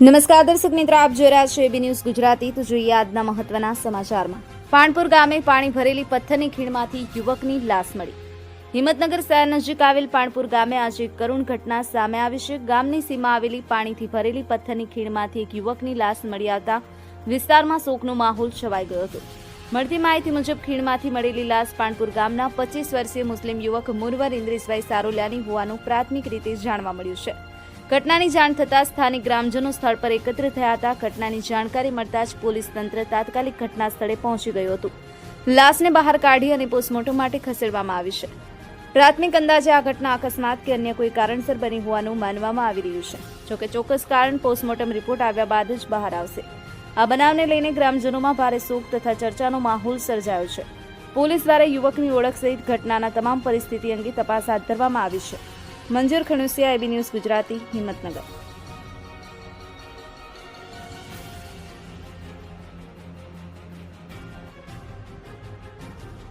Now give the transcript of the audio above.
નમસ્કાર દર્શક મિત્રો, આપ જોઈ રહ્યા છો એબી ન્યૂઝ ગુજરાતી. તો જોઈએ આજના મહત્વના સમાચારમાં. પાણપુર ગામે પાણી ભરેલી પથ્થરની ખીણમાંથી યુવકની લાશ મળી. હિંમતનગર શહેર નજીક આવેલ પાણપુર ગામે આજે એક કરુણ ઘટના સામે આવી છે. ગામની સીમા આવેલી પાણીથી ભરેલી પથ્થરની ખીણમાંથી એક યુવકની લાશ મળી આવતા વિસ્તારમાં શોકનો માહોલ છવાઈ ગયો હતો. મળતી માહિતી મુજબ ખીણમાંથી મળેલી લાશ પાણપુર ગામના પચીસ વર્ષીય મુસ્લિમ યુવક મુરવર ઇન્દ્રેશભાઈ સારોલિયાની હોવાનું પ્રાથમિક રીતે જાણવા મળ્યું છે. ઘટનાની જાણ થતાં સ્થાનિક ગ્રામજનો સ્થળ પર એકત્ર થયા હતા. ઘટનાની જાણકારી મળતા જ પોલીસ તંત્ર તાત્કાલિક ઘટના સ્થળે પહોંચી ગયું હતું. લાશને બહાર કાઢી અને પોસ્ટમોર્ટમ માટે ખસેડવામાં આવી છે. પ્રાથમિક અંદાજે આ ઘટના અકસ્માત કે અન્ય કોઈ કારણસર બની હોવાનું માનવામાં આવી રહ્યું છે. જોકે ચોક્કસ કારણ પોસ્ટમોર્ટમ રિપોર્ટ આવ્યા બાદ જ બહાર આવશે. આ બનાવને લઈને ગ્રામજનોમાં ભારે શોક તથા ચર્ચાનો માહોલ સર્જાયો છે. પોલીસ દ્વારા યુવકની ઓળખ સહિત ઘટનાના તમામ પરિસ્થિતિ અંગે તપાસ હાથ ધરવામાં આવી છે. Manjur Khanusiya AB news Gujarati Himmatnagar.